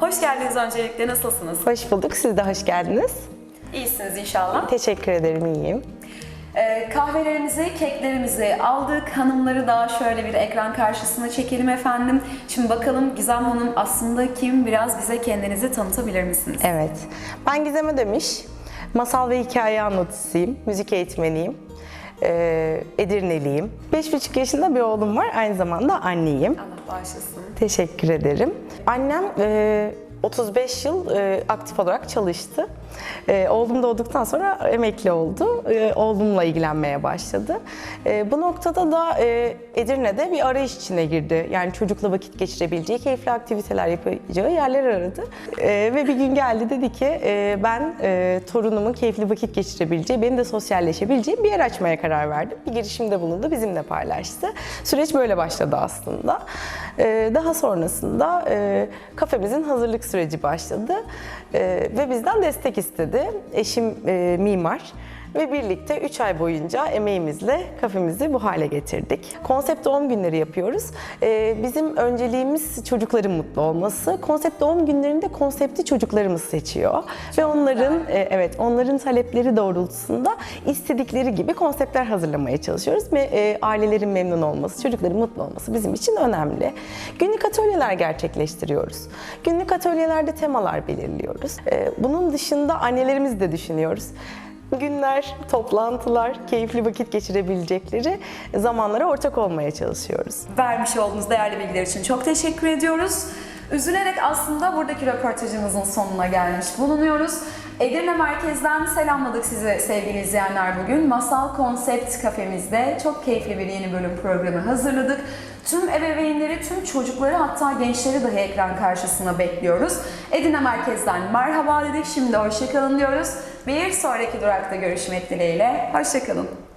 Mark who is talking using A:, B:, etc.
A: Hoş geldiniz öncelikle. Nasılsınız?
B: Hoş bulduk. Siz de hoş geldiniz.
A: İyisiniz inşallah.
B: Teşekkür ederim, iyiyim.
A: Ee, kahvelerimizi, keklerimizi aldık. Hanımları da şöyle bir ekran karşısına çekelim efendim. Şimdi bakalım Gizem Hanım aslında kim? Biraz bize kendinizi tanıtabilir misiniz?
B: Evet. Ben Gizem Ödemiş. Masal ve hikaye anlatıcısıyım. Müzik eğitmeniyim. Ee, Edirneliyim. 5,5 yaşında bir oğlum var. Aynı zamanda anneyim.
A: Allah bağışlasın.
B: Teşekkür ederim. Annem e, 35 yıl e, aktif olarak çalıştı. E, oğlum doğduktan sonra emekli oldu. E, oğlumla ilgilenmeye başladı. E, bu noktada da e, Edirne'de bir arayış içine girdi. Yani çocukla vakit geçirebileceği, keyifli aktiviteler yapacağı yerler aradı. E, ve bir gün geldi dedi ki e, ben e, torunumun keyifli vakit geçirebileceği, benim de sosyalleşebileceğim bir yer açmaya karar verdim. Bir girişimde bulundu, bizimle paylaştı. Süreç böyle başladı aslında. E, daha sonrasında e, kafemizin hazırlık süreci başladı ve bizden destek istedi. Eşim mimar ve birlikte 3 ay boyunca emeğimizle kafemizi bu hale getirdik. Konsept doğum günleri yapıyoruz. E, bizim önceliğimiz çocukların mutlu olması. Konsept doğum günlerinde konsepti çocuklarımız seçiyor ve onların e, evet onların talepleri doğrultusunda istedikleri gibi konseptler hazırlamaya çalışıyoruz ve e, ailelerin memnun olması, çocukların mutlu olması bizim için önemli. Günlük atölyeler gerçekleştiriyoruz. Günlük atölyelerde temalar belirliyoruz. E, bunun dışında annelerimizi de düşünüyoruz günler, toplantılar, keyifli vakit geçirebilecekleri zamanlara ortak olmaya çalışıyoruz.
A: Vermiş olduğunuz değerli bilgiler için çok teşekkür ediyoruz. Üzülerek aslında buradaki röportajımızın sonuna gelmiş bulunuyoruz. Edirne merkezden selamladık sizi sevgili izleyenler bugün. Masal Konsept kafemizde çok keyifli bir yeni bölüm programı hazırladık. Tüm ebeveynleri, tüm çocukları hatta gençleri dahi ekran karşısına bekliyoruz. Edirne merkezden merhaba dedik. Şimdi hoşçakalın diyoruz. Bir sonraki durakta görüşmek dileğiyle. Hoşçakalın.